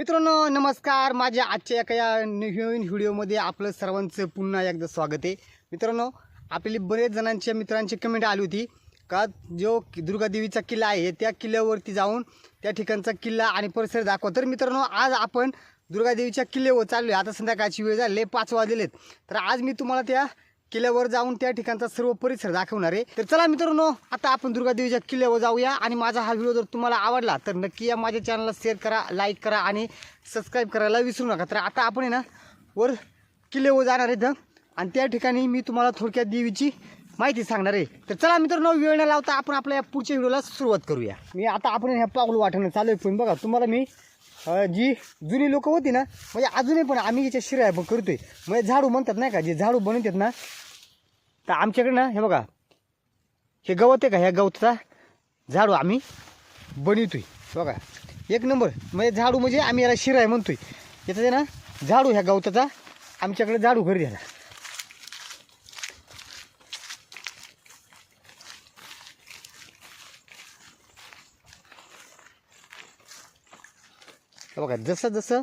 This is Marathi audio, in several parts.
मित्रांनो नमस्कार. माझ्या आजच्या एका या नवीन व्हिडिओमध्ये आपलं सर्वांचं पुन्हा एकदा स्वागत आहे. मित्रांनो आपली बरेच जणांच्या मित्रांची कमेंट आली होती का जो दुर्गादेवीचा किल्ला आहे त्या किल्ल्यावरती जाऊन त्या ठिकाणचा किल्ला आणि परिसर दाखवा. तर मित्रांनो आज आपण दुर्गादेवीच्या किल्ल्यावर चाललो आहे आता संध्याकाळची वेळ झाली पाच वाजलेत तर आज मी तुम्हाला त्या किल्ल्यावर जाऊन त्या ठिकाणचा सर्व परिसर दाखवणार आहे. तर चला मित्रांनो आता आपण दुर्गादेवीच्या किल्ल्यावर जाऊया आणि माझा हा व्हिडिओ जर तुम्हाला आवडला तर नक्की या माझ्या चॅनलला शेअर करा लाईक करा आणि सबस्क्राईब करायला विसरू नका. तर आता आपण आहे ना वर किल्ल्यावर जाणार आहे आणि त्या ठिकाणी मी तुम्हाला थोडक्यात देवीची माहिती सांगणार आहे. तर चला मित्रांनो वेळ न लावता आपण आपल्या या पुढच्या व्हिडिओला सुरुवात करूया. मी आता आपण ह्या पाऊल वाटणं चालू आहे पण बघा तुम्हाला मी जी जुनी लोक होती ना म्हणजे अजूनही पण आम्ही याच्या शिराया पण करतोय. म्हणजे झाडू म्हणतात नाही का जे झाडू बनवतात ना तर आमच्याकडे ना हे बघा. हे गवत आहे का? ह्या गवताचा झाडू आम्ही बनवतोय. बघा. एक नंबर. म्हणजे झाडू म्हणजे आम्ही याला शिराय म्हणतोय. याचा आहे ना झाडू ह्या गवताचा आमच्याकडे झाडू घरी घ्यायला बघा जसं जसं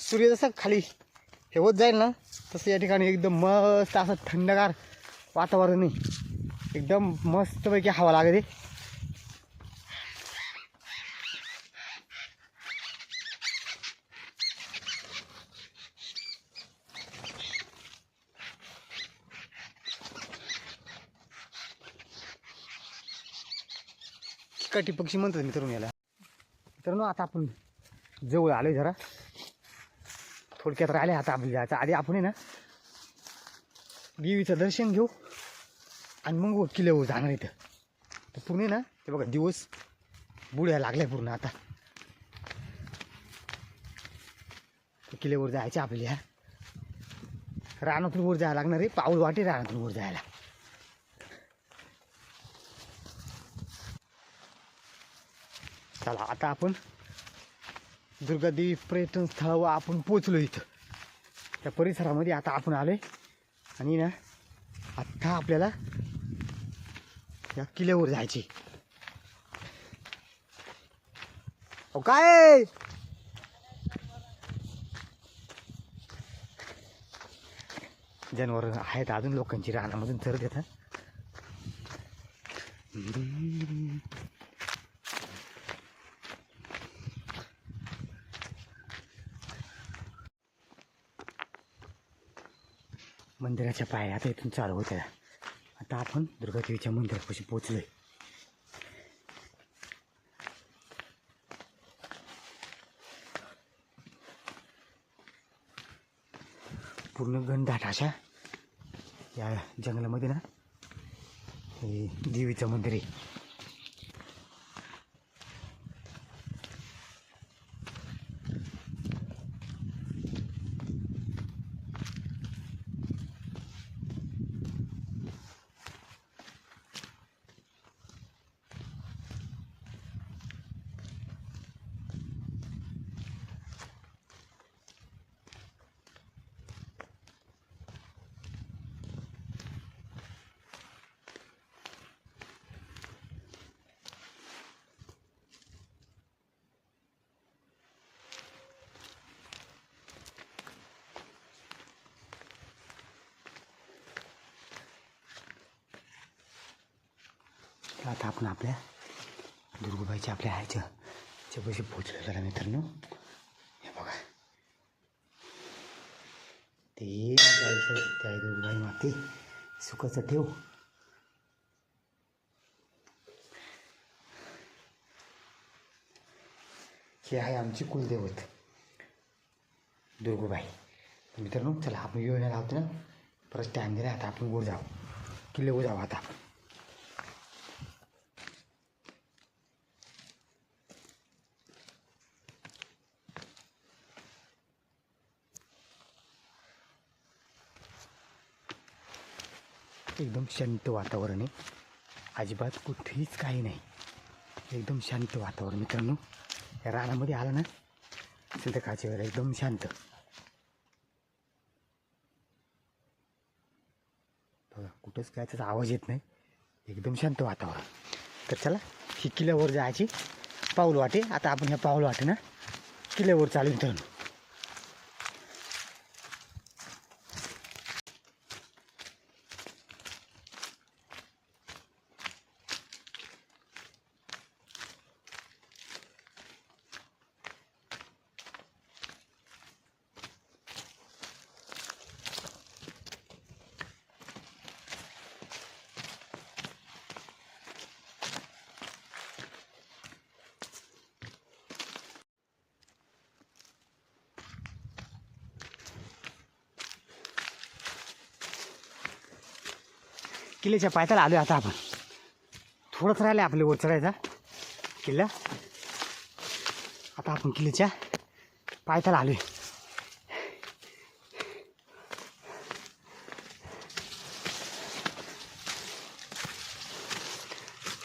सूर्य जसं खाली हे होत जाईल ना तसं या ठिकाणी एकदम मस्त असं थंडगार वातावरण आहे एकदम मस्तपैकी हवा लागते. काठी पक्षी म्हणतात मित्रांनो याला. मित्रांनो आता आपण जवळ आलोय जरा. थोडक्यात राहिले आता आपण जायचं. आधी आपण आहे ना देवीचं दर्शन घेऊ आणि मग किल्ल्यावर जाणार इथं. तर पुणे ना ते बघा दिवस बुड्या लागल्या पूर्ण आता. किल्ल्यावर जायचं आपल्या. रानातून वर जायला लागणार आहे पाऊल वाटे रानातून वर जायला. चला आता आपण दुर्गादेवी पर्यटन स्थळावर आपण पोचलो इथं. त्या परिसरामध्ये आता आपण आलोय. आणि ना आत्ता आपल्याला या किल्ल्यावर जायची. अहो काय? जनावर आहेत अजून लोकांची रानामधून चर देतात मंदिराच्या पायऱ्या आता इथून चालू होत्या. आता आपण दुर्गादेवीच्या मंदिरापाशी पोचलोय पूर्ण घनदाट अशा या जंगलामध्ये ना हे देवीचं मंदिर आहे. तर आता आपण आपल्या दुर्गुबाईच्या आपल्या ह्याच्या त्यापाशी पोचलो झाला मित्रांनो. हे बघा. ते जायचं त्या दुर्गुबाई माते. सुखाचं ठेव. हे आहे आमची कुलदैवत. दुर्गुबाई. मित्रांनो चला आपण येऊन नाही लावतो ना. परत टाईम दिला आता आपण वर जाऊ. किल्ल्यावर जाऊ आता. आपण एकदम शांत वातावरण आहे. अजिबात कुठेच काही नाही. एकदम शांत वातावरण मित्रांनो. या रानामध्ये आलं ना संध्याकाळच्या वेळेला एकदम शांत. बघा कुठंच काय त्याचा आवाज येत नाही. एकदम शांत वातावरण. तर चला ही किल्ल्यावर जायची. पाऊल वाटे. आता आपण ह्या पाऊल वाटे ना किल्ल्यावर चालू मित्रांनो. किल्ल्याच्या पायथ्याला आलो आता आपण. थोडंच राहिलं आपलं वर चढायचा किल्ला. आता आपण किल्ल्याच्या पायथ्याला आलोय.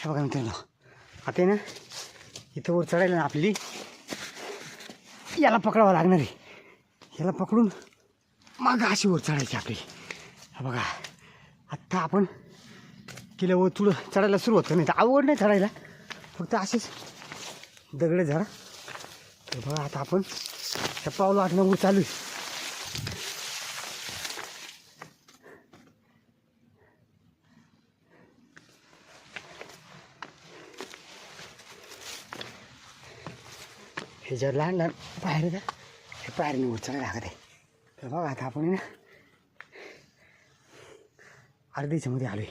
हे बघा मित्रांनो आता आहे ना इथं वर चढायला ना आपली. याला पकडावं लागणार आहे. याला पकडून मागं अशी वर चढायची आपली. हे बघा आत्ता आपण किल्ल्यावर थोडं चढायला सुरुवात कर नाही तर आवड नाही चढायला. फक्त असेच दगडे झाडा तर बघा आता आपण त्या पावलं आठ वर चालू आहे हे जर लहान लहान पायर का हे पायरीने वर चढायला लागत आहे. तर बघा आता आपण आहे ना अर्धीच्या मध्ये आहे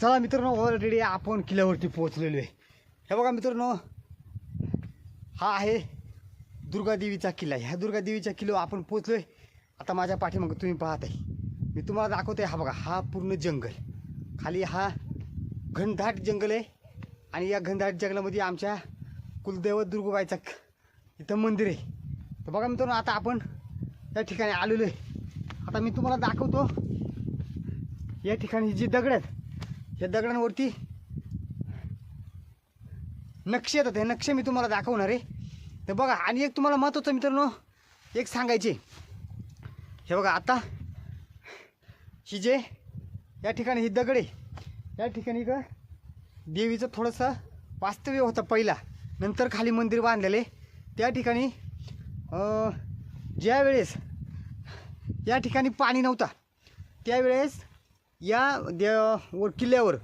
चला मित्रांनो ऑलरेडी आपण किल्ल्यावरती पोहोचलेलो आहे. हे बघा मित्रांनो हा आहे दुर्गादेवीचा किल्ला. ह्या दुर्गादेवीच्या किल्ल्यावर आपण पोहोचलोय. आता माझ्या पाठीमागं तुम्ही पाहत आहे मी तुम्हाला दाखवतो आहे हा बघा हा पूर्ण जंगल. खाली हा घनदाट जंगल आहे. आणि या घनदाट जंगलामध्ये आमच्या कुलदैवत दुर्गबाईचा इथं मंदिर आहे. तर बघा मित्रांनो आता आपण या ठिकाणी आलेलो आहे. आता मी तुम्हाला दाखवतो या ठिकाणी जी दगड आहेत या दगडांवरती नक्षे येतात. हे नक्षे मी तुम्हाला दाखवणार आहे. तर बघा आणि एक तुम्हाला महत्त्वाचं मित्रांनो एक सांगायचे. हे बघा आता ही जे या ठिकाणी ही दगड आहे या ठिकाणी का देवीचं थोडंसं वास्तव्य होतं पहिला. नंतर खाली मंदिर बांधलेले त्या ठिकाणी ज्यावेळेस या ठिकाणी पाणी नव्हता त्यावेळेस या देव वर किल्ल्यावर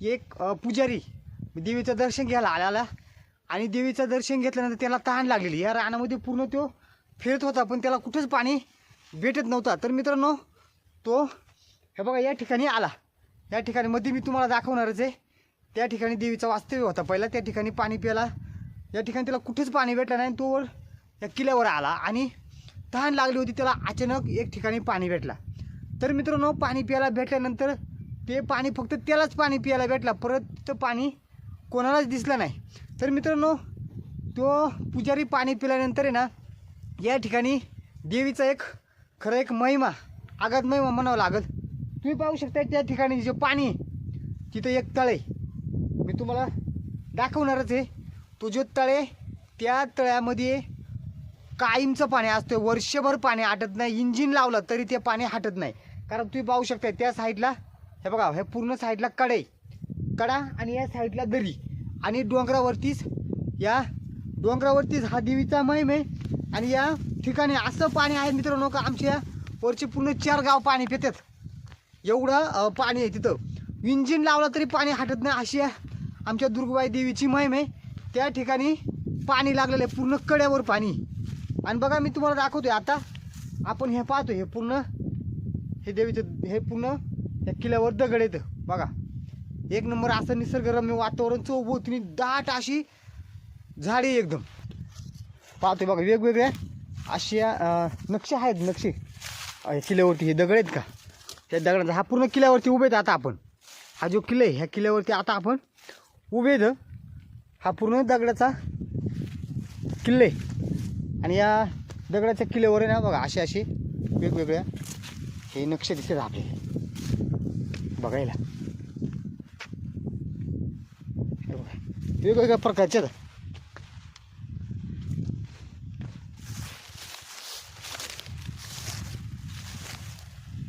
एक पुजारी देवीचं दर्शन घ्यायला आलेला आणि देवीचं दर्शन घेतल्यानंतर त्याला तहान लागलेली. या रानामध्ये पूर्ण तो फिरत होता पण त्याला कुठंच पाणी भेटत नव्हता. तर मित्रांनो तो हे बघा या ठिकाणी आला. या ठिकाणी मध्ये मी तुम्हाला दाखवणारच आहे. त्या ठिकाणी देवीचा वास्तव्य होता पहिला. त्या ठिकाणी पाणी प्याला या ठिकाणी त्याला कुठेच पाणी भेटलं नाही. तो वर या किल्ल्यावर आला आणि तहान लागली होती. त्याला अचानक एक ठिकाणी पाणी भेटला. तर मित्रांनो पाणी प्यायला भेटल्यानंतर ते पाणी फक्त त्यालाच पाणी प्यायला भेटला. परत तर पाणी कोणालाच दिसलं नाही. तर मित्रांनो तो पुजारी पाणी पिल्यानंतर आहे ना या ठिकाणी देवीचा एक खरं एक महिमा आगात महिमा म्हणावं लागल. तुम्ही पाहू शकता त्या ठिकाणी जे पाणी तिथं एक तळे मी तुम्हाला दाखवणारच आहे. तो जो तळे त्या तळ्यामध्ये कायमचं पाणी असतं वर्षभर पाणी आटत नाही. इंजिन लावलं तरी ते पाणी हटत नाही. कारण तुम्ही पाहू शकता त्या साईडला हे बघा हे पूर्ण साईडला कडे. कडा आणि या साईडला दरी. आणि डोंगरावरतीच या डोंगरावरतीच हा देवीचा महिम आहे. आणि या ठिकाणी असं पाणी आहे मित्रांनो का आमच्या वरचे पूर्ण चार गाव पाणी पितात. एवढं पाणी आहे तिथं. इंजिन लावलं तरी पाणी हटत नाही अशी आमच्या दुर्गबाई देवीची महिम आहे. त्या ठिकाणी पाणी लागलेलं आहे पूर्ण कड्यावर पाणी. आणि बघा मी तुम्हाला दाखवतोय आता. आपण हे पाहतो हे पूर्ण हे देवीचं हे पूर्ण या किल्ल्यावर दगड येतं बघा. एक नंबर असं निसर्गरम्य वातावरण चौभोवतीने दाट अशी झाडी एकदम. पाहतोय बघा वेगवेगळ्या अशा नक्षे आहेत नक्षे. किल्ल्यावरती हे दगड आहेत का? त्या दगडाचा हा पूर्ण किल्ल्यावरती उभे आहेत आता आपण. हा जो किल्ला आहे ह्या किल्ल्यावरती आता आपण उभे आहेत. हा पूर्ण दगडाचा किल्ला आहे. आणि या दगडाच्या किल्ल्यावर आहे ना बघा असे असे वेगवेगळ्या हे नक्षे दिसत आपले बघायला. वेगवेगळ्या प्रकारच्या आहेत.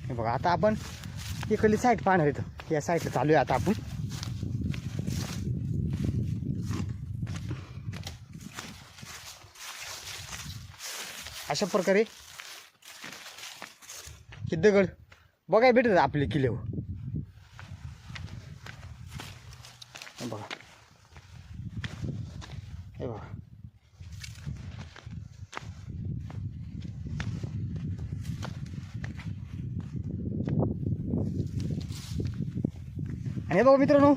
हे बघा आता आपण इकडली साईड पाहणार इथं. या साईडला चालू आहे आता आपण. अशा प्रकारे हे दगड. बघाय भेटत आपले किल्ल्यावर. बघा. हे बघा. आणि हे बघा मित्रांनो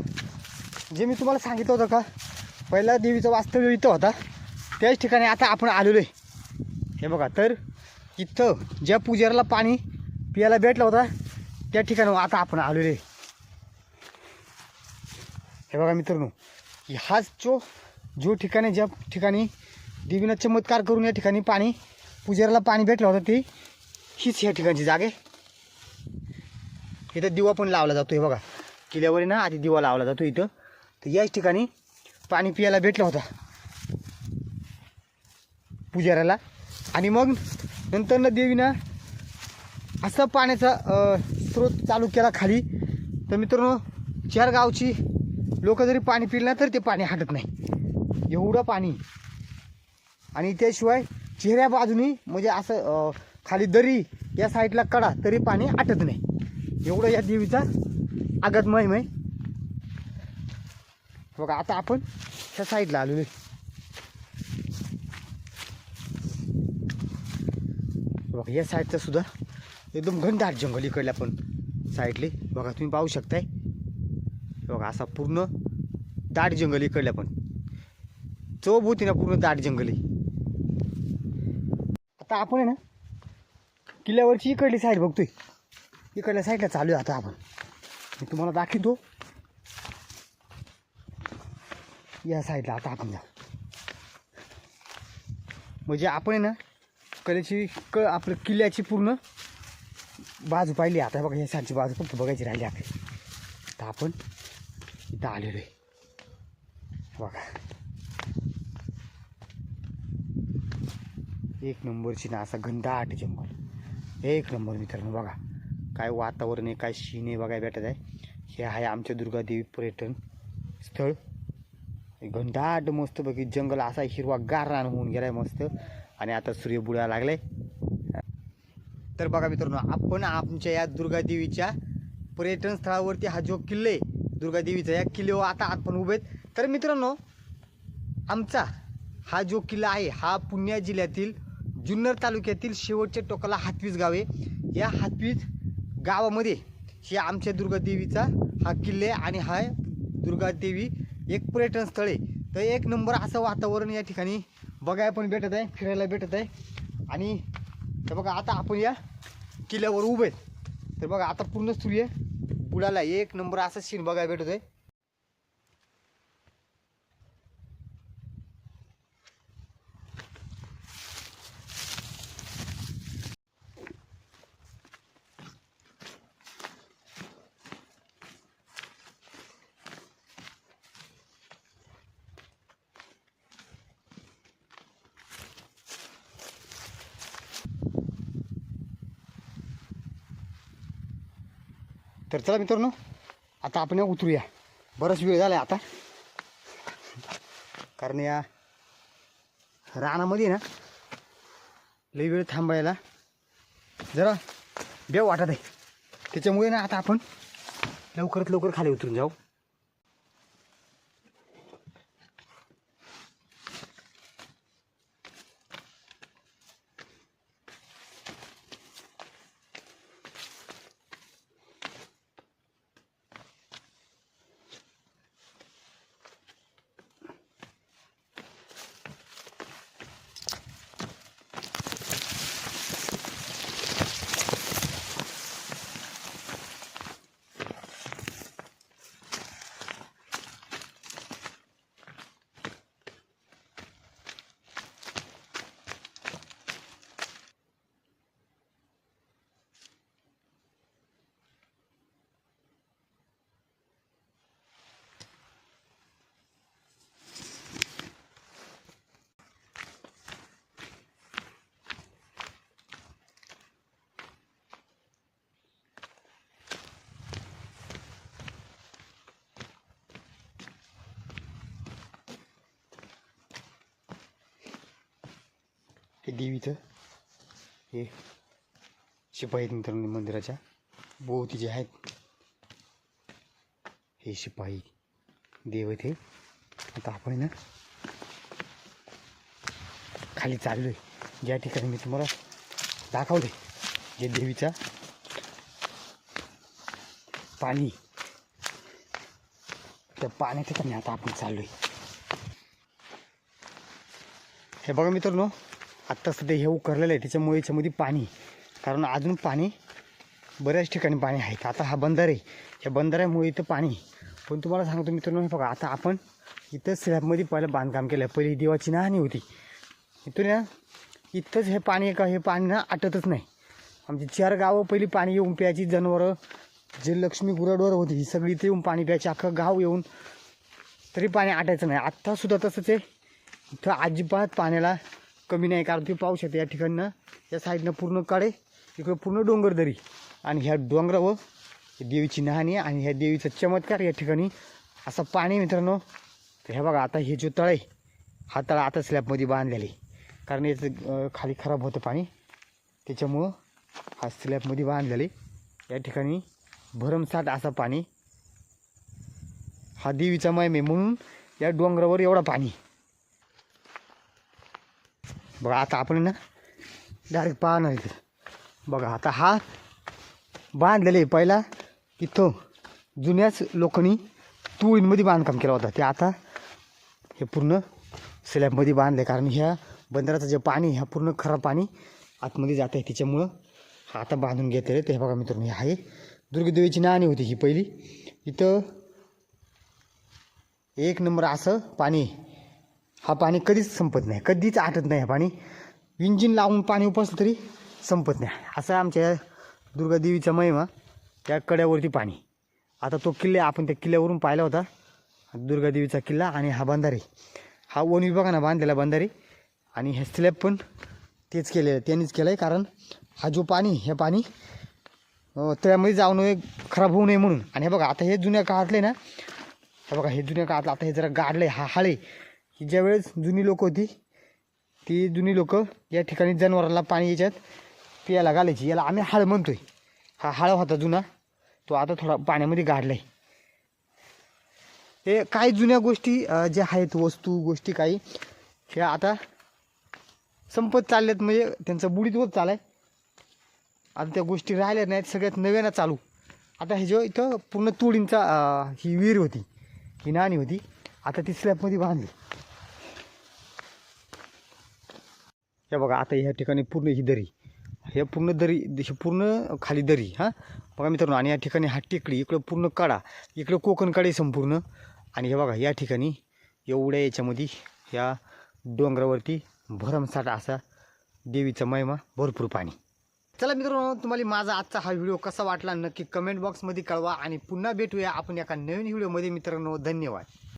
जे मी तुम्हाला सांगितलं होतं का पहिला देवीचं वास्तव्य इथं होता. त्याच ठिकाणी आता आपण आलेलो आहे. हे बघा तर इथं ज्या पुजाऱ्याला पाणी पियाला भेटला होता. त्या ठिकाणी आता आपण आलेलो आहे हे बघा मित्रांनो हाच जो जो ठिकाणी ज्या ठिकाणी देवीनं चमत्कार करून या ठिकाणी पाणी पुजाऱ्याला पाणी भेटलं होतं ते हीच या ठिकाणची जागे इथं दिवा पण लावला जातो हे बघा. किल्ल्यावर ना आधी दिवा लावला जातो इथं. तर याच ठिकाणी पाणी पियाला भेटला होता. पुजाऱ्याला आणि मग नंतर ना देवीनं असं पाण्याचा स्रोत चालू केला खाली. तर मित्रांनो चार गावची लोक जरी पाणी पिलं ना तर ते पाणी हटत नाही. एवढं पाणी. आणि त्याशिवाय चेहऱ्या बाजूनी म्हणजे असं खाली दरी या साईडला कडा तरी पाणी आटत नाही. एवढं या देवीचा आगत महिम बघा आता आपण ह्या साईडला आलो आहे. बघा या साईडचा सुद्धा एकदम घनदाट जंगल इकडल्या पण साईडले. बघा तुम्ही पाहू शकताय. बघा असा पूर्ण दाट जंगल इकडल्या पण. होती ना पूर्ण दाट जंगल आता आपण आहे ना किल्ल्यावरची इकडली साईड बघतोय. इकडल्या साईडला चालू आहे आता आपण. मी तुम्हाला दाखवतो. या साईडला आता आपण जा. म्हणजे आपण आहे ना कलेची क आपलं किल्ल्याची पूर्ण बाजू पाहिली आता बघा या सांची बाजू फक्त बघायची राहिली आपली तर आपण इथं आलेलो आहे. बघा. एक नंबरची ना असा घनदाट जंगल एक नंबर मित्रांनो बघा. काय वातावरण आहे काय शीन आहे बघायला भेटत आहे. हे आहे आमच्या दुर्गादेवी पर्यटन स्थळ. घंटाट घनदाट मस्त बघी जंगल असा हिरवा गार रान होऊन गेलाय मस्त. आणि आता सूर्य बुडायला लागलाय. तर बघा मित्रांनो आपण आमच्या या दुर्गादेवीच्या पर्यटन स्थळावरती हा जो किल्ले आहे दुर्गादेवीचा या किल्ल्यावर आता आपण उभे आहेत. तर मित्रांनो आमचा हा जो किल्ला आहे हा पुण्या जिल्ह्यातील जुन्नर तालुक्यातील शेवटच्या टोकाला हातवीज गाव आहे. या हातवीज गावामध्ये हे आमच्या दुर्गादेवीचा हा किल्ले आहे आणि हा दुर्गादेवी एक पर्यटन स्थळ आहे. तर एक नंबर असं वातावरण या ठिकाणी बघायला पण भेटत आहे फिरायला भेटत आहे. आणि तर बघा आता आपण या किल्ल्यावर उभे आहेत. तर बघा आता पूर्ण सूर्य बुडाला एक नंबर असा सीन बघायला भेटत चला मित्रांनो आता आपण या उतरूया. बराच वेळ झाला आता. कारण या रानामध्ये ना लई वेळ थांबायला जरा बेव वाटत आहे. त्याच्यामुळे ना आता आपण लवकरात लवकर खाली उतरून जाऊ. देवीचं हे शिपाई आहेत मित्रांनो मंदिराच्या. भोवती जे आहेत हे शिपाई देव ते आता आपण ना खाली चाललोय. ज्या ठिकाणी मी तुम्हाला दाखवले जे देवीचा पाणी त्या पाण्या ठिकाणी आता आपण चाललोय. हे बघा मित्रांनो आत्ता सध्या हे उकरलेलं आहे त्याच्यामुळे याच्यामध्ये पाणी. कारण अजून पाणी बऱ्याच ठिकाणी पाणी आहे. आता हा बंदर आहे. या बंधाऱ्यामुळे इथं पाणी पण तुम्हाला सांगतो मित्रांनो हे बघा आता आपण इथं स्लॅबमध्ये पहिलं बांधकाम केलं. आहे पहिली देवाची नाहानी होती. इथून ना इथंच हे पाणी आहे का? हे पाणी ना आटतच नाही. आमची चार गावं पहिली पाणी येऊन प्यायची जनावरं जे लक्ष्मी गुराडवर होती ही सगळी इथे येऊन पाणी प्यायची. अख्खं गाव येऊन तरी पाणी आटायचं नाही. आत्तासुद्धा तसंच आहे. इथं अजिबात पाण्याला कमी नाही कारण तुम्ही पाहू शकता या ठिकाणनं. या साईडनं पूर्ण काळे इकडं पूर्ण डोंगरदरी. आणि ह्या डोंगरावर देवीची नहाणी आणि ह्या देवीचा चमत्कार या ठिकाणी. असं पाणी मित्रांनो. तर हे बघा आता हे जो तळ आहे हा तळ आता स्लॅबमध्ये बांधलेले कारण याचं खाली खराब होतं पाणी. त्याच्यामुळं हा स्लॅबमध्ये बांधलेले या ठिकाणी भरमसाठ असं पाणी. हा देवीचा मयम आहे म्हणून या डोंगरावर एवढा पाणी बघा आता आपण ना डायरेक्ट पाहणार इथं बघा आता हा बांधलेले आहे पहिला. इथं जुन्याच लोकांनी तुळींमध्ये बांधकाम केलं होतं. ते आता हे पूर्ण स्लॅबमध्ये बांधले कारण ह्या बंदराचं जे पाणी ह्या पूर्ण खराब पाणी आतमध्ये जात आहे त्याच्यामुळं हा आता बांधून घेतलेलं ते बघा मित्रांनो हे आहे. दुर्गदेवीची नाणी होती ही पहिली. इथं एक नंबर असं पाणी हा पाणी कधीच संपत नाही कधीच आटत नाही पाणी. इंजिन लावून पाणी उपसलं तरी संपत नाही. असं आमच्या दुर्गादेवीचा महिमा त्या कड्यावरती पाणी. आता तो किल्ला आपण त्या किल्ल्यावरून पाहिला होता दुर्गादेवीचा किल्ला आणि हा बंधारे. हा वन विभागानं बांधलेला बंधारे आणि हे स्लॅब पण तेच केलेलं त्यांनीच केलं आहे कारण हा जो पाणी हे पाणी त्यामध्ये तळ्यामध्ये जाऊ नये खराब होऊ नये म्हणून. आणि हे बघा आता हे जुन्या काळातले ना हे बघा हे जुन्या काळातलं आता हे जरा गाडलं आहे हा हाळे ही ज्यावेळेस जुनी लोक होती ती जुनी लोक या ठिकाणी जनावराला पाणी याच्यात पियाला घालायची. याला आम्ही हाळ म्हणतोय. हा हाळ होता जुना. तो आता थोडा पाण्यामध्ये गाडला आहे हे काही जुन्या गोष्टी ज्या आहेत वस्तू गोष्टी काही ह्या आता संपत चालल्यात. म्हणजे त्यांचं बुडीत होत चालाय आता त्या गोष्टी राहिल्या नाहीत. सगळ्यात नव्यानं चालू. आता हे जो इथं पूर्ण तुडींचा ही विहीर होती. ही नाणी होती. आता ती स्लॅबमध्ये बांधली. हे बघा आता ह्या ठिकाणी पूर्ण ही दरी. हे पूर्ण दरी ही पूर्ण खाली दरी हां? बघा मित्रांनो आणि या ठिकाणी हा टेकडी इकडं पूर्ण कडा इकडं कोकणकडे संपूर्ण. आणि हे बघा या ठिकाणी एवढ्या याच्यामध्ये ह्या डोंगरावरती भरमसाठ असा देवीचा महिमा भरपूर पाणी. चला मित्रांनो तुम्हाला माझा आजचा हा व्हिडिओ कसा वाटला नक्की कमेंट बॉक्समध्ये कळवा. आणि पुन्हा भेटूया आपण एका नवीन व्हिडिओमध्ये मित्रांनो. धन्यवाद.